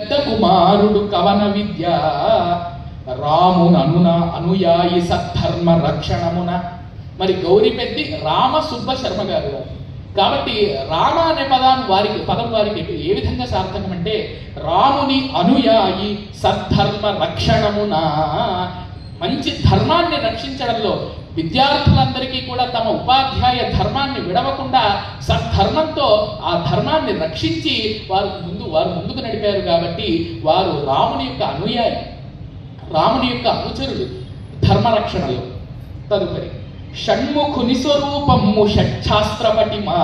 పెద్ద కుమారుడు కవన విద్య రాముననున అనుయాయి సద్ధర్మ రక్షణమున. మరి గౌరీ పెద్ది రామ సుబ్బ శర్మ గారు. కాబట్టి రామ అనే పదాన్ని వారికి పదం వారికి ఏ విధంగా సార్థకం అంటే రాముని అనుయాయి సద్ధర్మ రక్షణమున. మంచి ధర్మాన్ని రక్షించడంలో విద్యార్థులందరికీ కూడా తమ ఉపాధ్యాయ ధర్మాన్ని విడవకుండా సద్ధర్మంతో ఆ ధర్మాన్ని రక్షించి వారు ముందు వారు ముందుకు నడిపారు కాబట్టి వారు రాముని యొక్క అనుయాయి రాముని యొక్క అనుచరులు ధర్మరక్షణలో. తదుపరి షణ్ముఖుని స్వరూపము మా.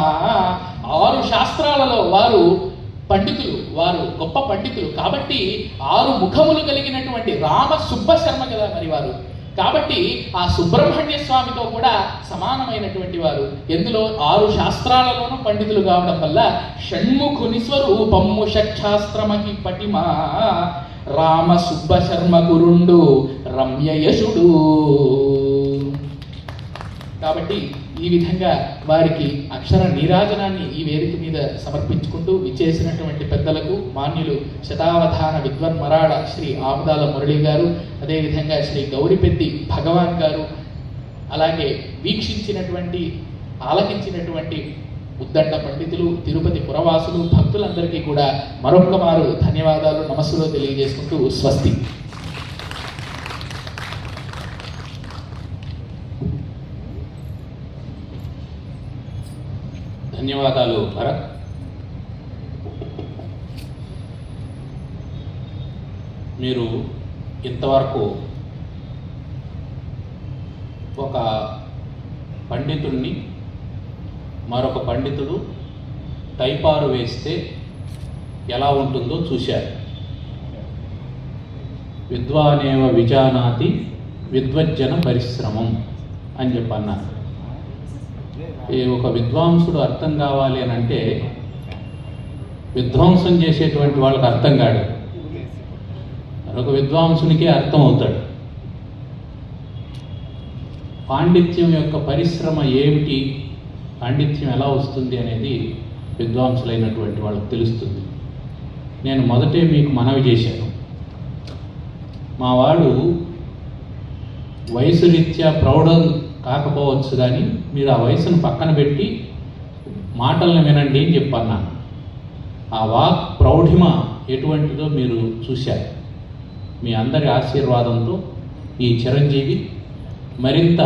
ఆరు శాస్త్రాలలో వారు పండితులు వారు గొప్ప పండితులు కాబట్టి ఆరు ముఖములు కలిగినటువంటి రామ సుబ్బశర్మ కదా మరి వారు. కాబట్టి ఆ సుబ్రహ్మణ్య స్వామితో కూడా సమానమైనటువంటి వారు. ఎందులో ఆరు శాస్త్రాలలోనూ పండితులు కావడం వల్ల షణ్ముఖుని స్వరూపము షక్షాస్త్రమకి పటిమా. రామ సుబ్బ శర్మ గురుండు రమ్యయశుడు కాబట్టి ఈ విధంగా వారికి అక్షర నీరాజనాన్ని ఈ వేదిక మీద సమర్పించుకుంటూ విచ్చేసినటువంటి పెద్దలకు మాన్యులు శతావధాన విద్వన్ మరాడ శ్రీ ఆముదాల మురళి గారు అదేవిధంగా శ్రీ గౌరిపెద్ది భగవాన్ గారు అలాగే వీక్షించినటువంటి ఆలకించినటువంటి ఉద్దండ పండితులు తిరుపతి పురవాసులు భక్తులందరికీ కూడా మరొక్క మారు ధన్యవాదాలు నమస్సులో తెలియజేసుకుంటూ స్వస్తి. ధన్యవాదాలు భరత్. మీరు ఇంతవరకు ఒక పండితుణ్ణి మరొక పండితుడు టైపారు వేస్తే ఎలా ఉంటుందో చూశారు. విద్వానేవ విజానాతి విద్వజ్జన పరిశ్రమం అని చెప్పి అన్నారు ఈ ఒక విద్వాంసుడు అర్థం కావాలి అని అంటే విధ్వంసం చేసేటువంటి వాళ్ళకి అర్థం కాడు. మరొక విద్వాంసునికే అర్థం అవుతాడు. పాండిత్యం యొక్క పరిశ్రమ ఏమిటి? పాండిత్యం ఎలా వస్తుంది అనేది విద్వాంసులైనటువంటి వాళ్ళకి తెలుస్తుంది. నేను మొదటే మీకు మనవి చేశాను. మా వాడు వయసు రీత్యా ప్రౌఢం కాకపోవచ్చు కానీ మీరు ఆ వయసును పక్కన పెట్టి మాటలను వినండి అని చెప్పన్నాను ఆ వాక్ ప్రౌఢిమ ఎటువంటిదో మీరు చూశారు. మీ అందరి ఆశీర్వాదంతో ఈ చిరంజీవి మరింత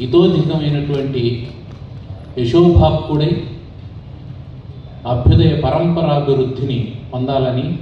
ఇతోధికమైనటువంటి యశోభాక్కుడై అభ్యుదయ పరంపరాభివృద్ధిని పొందాలని